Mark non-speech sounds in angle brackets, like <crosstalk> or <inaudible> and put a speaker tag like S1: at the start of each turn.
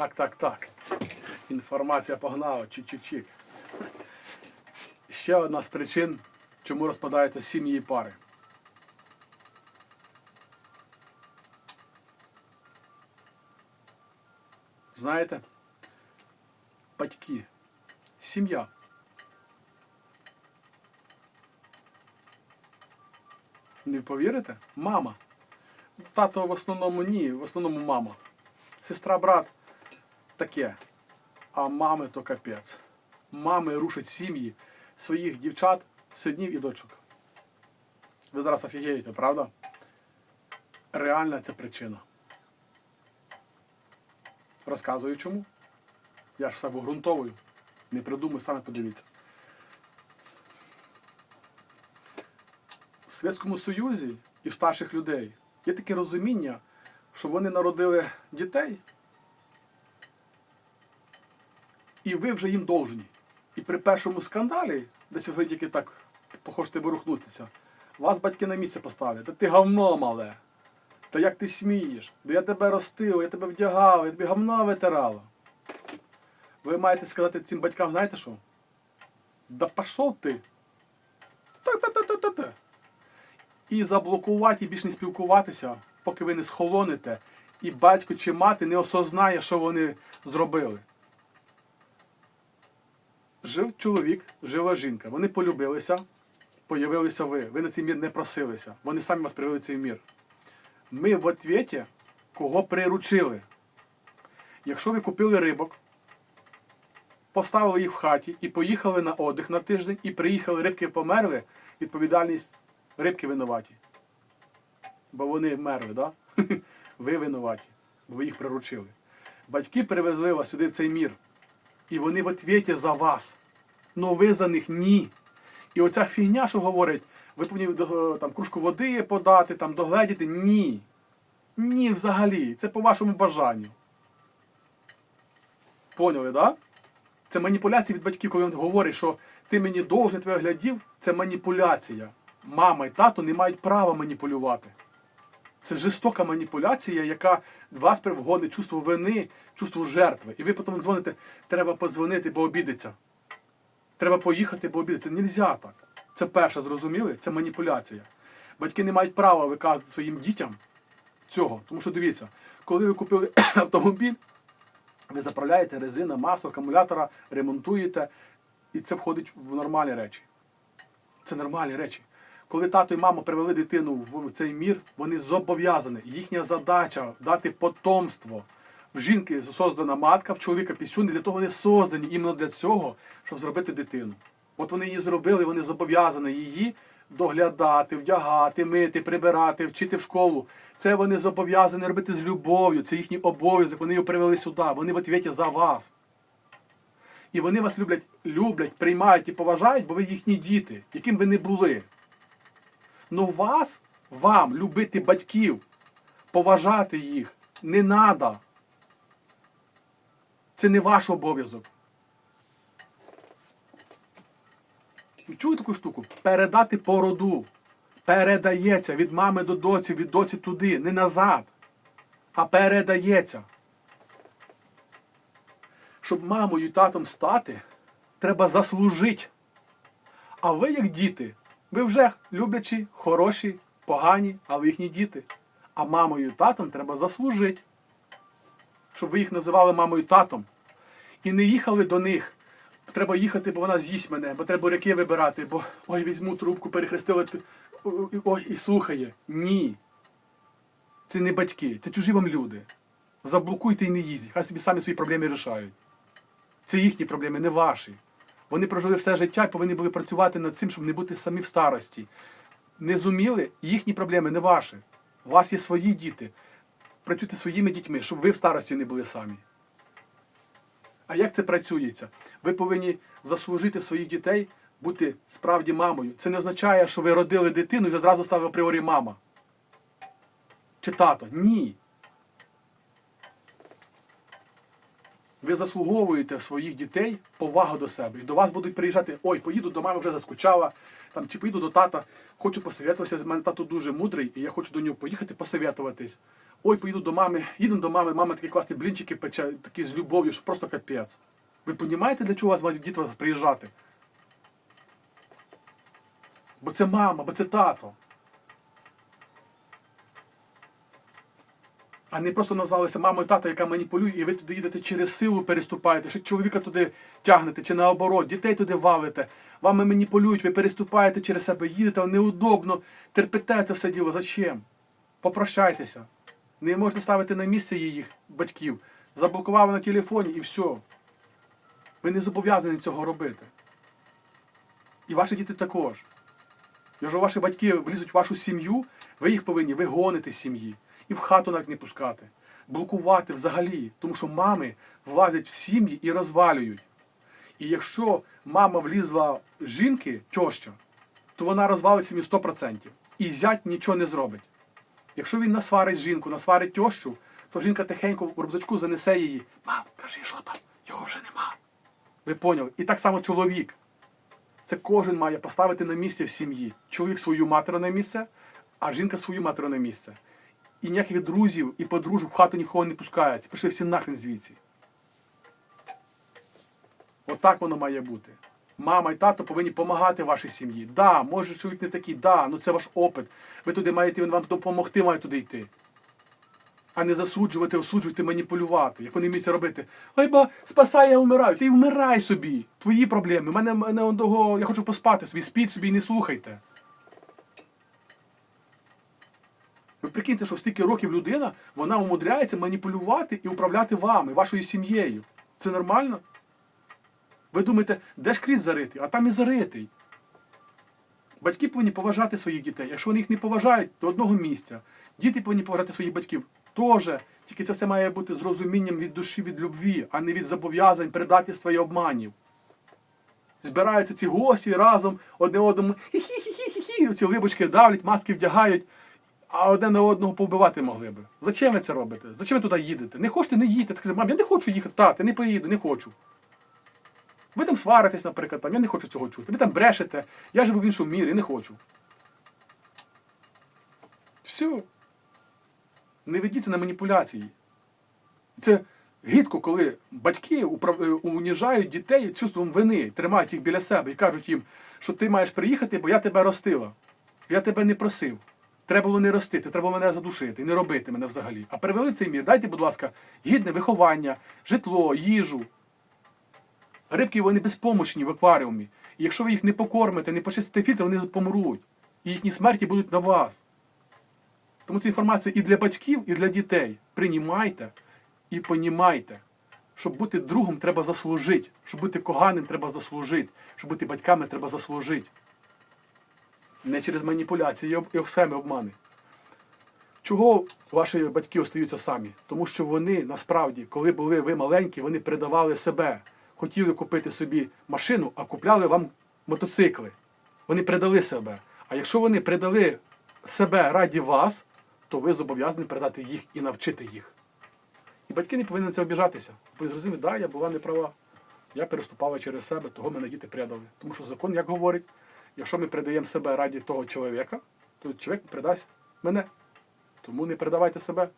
S1: Так, так, так. Інформація погнала, чик-чик-чик. Ще одна з причин, чому розпадаються сім'ї і пари. Знаєте, батьки, сім'я. Не повірите? Мама. Тато в основному ні, в основному мама. Сестра, брат таке. А мами то капець. Мами рушать сім'ї своїх дівчат, синів і дочок. Ви зараз офігієте, правда? Реальна це причина. Розказую чому. Я ж все обґрунтовую. Не придумаю, саме подивіться. В Совєтському Союзі і в старших людей є таке розуміння, що вони народили дітей, і ви вже їм должні. І при першому скандалі, десь ви тільки так похочете ворухнутися, вас батьки на місце поставлять. Та ти говно мале. Та як ти смієш? Да я тебе ростив, я тебе вдягав, я тобі говна витирала. Ви маєте сказати цим батькам, знаєте що? Да пішов ти. Та-та-та-та-та. І заблокувати, і більш не спілкуватися, поки ви не схолоните, і батько чи мати не осознає, що вони зробили. Жив чоловік, жила жінка. Вони полюбилися, появилися ви. Ви на цей мір не просилися. Вони самі вас привели в цей мір. Ми в отвєті кого приручили. Якщо ви купили рибок, поставили їх в хаті і поїхали на отдих на тиждень, і приїхали, рибки померли, відповідальність рибки винуваті. Бо вони мерли, да? <laughs> Ви винуваті, бо ви їх приручили. Батьки привезли вас сюди в цей мір. І вони в отвєті за вас. Но ви за них ні. І оця фігня, що говорить, ви повинні до- там, кружку води подати, там, догледіти. Ні. Ні, взагалі. Це по вашому бажанню. Поняли, так? Да? Це маніпуляція від батьків, коли він говорить, що ти мені должен тебе глядів, це маніпуляція. Мама і тато не мають права маніпулювати. Це жорстока маніпуляція, яка вас вгонить чувство вини, чувство жертви. І ви потім дзвоните, треба подзвонити, бо обідеться. Треба поїхати, бо обідеться. Нельзя так. Це перше, зрозуміли? Це маніпуляція. Батьки не мають права виказати своїм дітям цього. Тому що дивіться, коли ви купили <coughs> автомобіль, ви заправляєте резина, масло, акумулятора, ремонтуєте, і це входить в нормальні речі. Це нормальні речі. Коли тато і мама привели дитину в цей мір, вони зобов'язані. Їхня задача дати потомство. В жінки создана матка, в чоловіка пісюни, для того вони создані іменно для цього, щоб зробити дитину. От вони її зробили, вони зобов'язані її доглядати, вдягати, мити, прибирати, вчити в школу. Це вони зобов'язані робити з любов'ю, це їхній обов'язок, вони його привели сюди, вони в отвіті за вас. І вони вас люблять, люблять, приймають і поважають, бо ви їхні діти, яким ви не були. Ну вас, вам, любити батьків, поважати їх, не треба. Це не ваш обов'язок. Чуєте таку штуку? Передати по роду. Передається від мами до доці, від доці туди, не назад. А передається. Щоб мамою і татом стати, треба заслужити. А ви, як діти, ви вже люблячі, хороші, погані, але їхні діти. А мамою і татом треба заслужити. Щоб ви їх називали мамою татом. І не їхали до них. Треба їхати, бо вона з'їсть мене, бо треба буряки вибирати, бо ой, візьму трубку, перехрестили, ой, і слухає. Ні. Це не батьки, це чужі вам люди. Заблокуйте і не їздіть. Хай собі самі свої проблеми рішають. Це їхні проблеми, не ваші. Вони прожили все життя і повинні були працювати над цим, щоб не бути самі в старості. Не зуміли, їхні проблеми не ваші. У вас є свої діти. Працюйте своїми дітьми, щоб ви в старості не були самі. А як це працюється? Ви повинні заслужити своїх дітей бути справді мамою. Це не означає, що ви родили дитину і зразу стали апріорі мама. Чи тато? Ні. Ви заслуговуєте своїх дітей повагу до себе. І до вас будуть приїжджати, ой, поїду до мами вже заскучала, там, чи поїду до тата, хочу посовітуватися, з мене тато дуже мудрий, і я хочу до нього поїхати посовітуватись. Ой, поїду до мами, їдемо до мами, мама такі класні блінчики пече, такі з любов'ю, що просто капець. Ви розумієте, для чого вас мають діти приїжджати? Бо це мама, бо це тато. А не просто назвалися мамою тато, яка маніпулює, і ви туди їдете через силу переступаєте, що чоловіка туди тягнете, чи наоборот, дітей туди валите, вами маніпулюють, ви переступаєте через себе, їдете, неудобно, терпите це все діло. Зачем? Попрощайтеся. Не можна ставити на місце їх батьків. Заблокували на телефоні і все. Ви не зобов'язані цього робити. І ваші діти також. Якщо ваші батьки влізуть в вашу сім'ю, ви їх повинні вигонити з сім'ї. І в хату навіть не пускати. Блокувати взагалі. Тому що мами влазять в сім'ї і розвалюють. І якщо мама влізла жінки, тьоща, то вона розвалить сім'ю 100%. І зять нічого не зробить. Якщо він насварить жінку, насварить тьощу, то жінка тихенько в рюкзачку занесе її. Мам, кажи, що там? Його вже нема. Ви поняли? І так само чоловік. Це кожен має поставити на місце в сім'ї. Чоловік свою матері на місце, а жінка свою матері на місце. І ніяких друзів і подружок в хату нікого не пускається. Пішли всі нахрен звідси. Отак воно має бути. Мама і тато повинні допомагати вашій сім'ї. Да, може чоловік не такий, да, ну це ваш опит. Ви туди маєте, він вам допомогти має туди йти. А не засуджувати, осуджувати, маніпулювати, як вони вміють це робити. Ой, бо спасай, я вмираю. Ти вмирай собі. Твої проблеми. У мене, мене он я хочу поспати собі, спіть собі і не слухайте. Ви прикиньте, що стільки років людина, вона умудряється маніпулювати і управляти вами, вашою сім'єю. Це нормально? Ви думаєте, де ж кріт заритий, а там і заритий. Батьки повинні поважати своїх дітей. Якщо вони їх не поважають, до одного місця. Діти повинні поважати своїх батьків. Теж. Тільки це все має бути з розумінням від душі, від любві, а не від зобов'язань, предательства і обманів. Збираються ці гості разом одне одному хі-хі-хі-хі-хі, ці либочки давлять, маски вдягають, а одне на одного повбивати могли би. Зачем ви це робите? Зачем ви туди їдете? Не хочете, не їдьте. Так мам, я не хочу їхати, тати, не поїду, не хочу. Ви там сваритесь, наприклад, там, я не хочу цього чути. Ви там брешете, я живу в іншому мірі, не хочу. Все. Не ведіться на маніпуляції. Це гидко, коли батьки управ... е, уніжають дітей чувством вини, тримають їх біля себе і кажуть їм, що ти маєш приїхати, бо я тебе ростила. Я тебе не просив. Треба було не ростити, треба було мене задушити, не робити мене взагалі. А перевели в цей мір, дайте, будь ласка, гідне виховання, житло, їжу. Рибки вони безпомощні в акваріумі. І якщо ви їх не покормите, не почистите фільтр, вони помруть. І їхні смерті будуть на вас. Тому ця інформація і для батьків, і для дітей. Приймайте і понімайте. Щоб бути другом, треба заслужити. Щоб бути коганим, треба заслужити. Щоб бути батьками, треба заслужити. Не через маніпуляції і і обмани. Чого ваші батьки остаються самі? Тому що вони насправді, коли були ви маленькі, вони передавали себе. Хотіли купити собі машину, а купляли вам мотоцикли. Вони передали себе. А якщо вони передали себе раді вас, то ви зобов'язані передати їх і навчити їх. І батьки не повинні на це обіжатися. Повинні зрозуміти, да, я була неправа. Я переступала через себе, того мене діти предали. Тому що закон як говорить, якщо ми передаємо себе раді того чоловіка, то чоловік передасть мене. Тому не передавайте себе.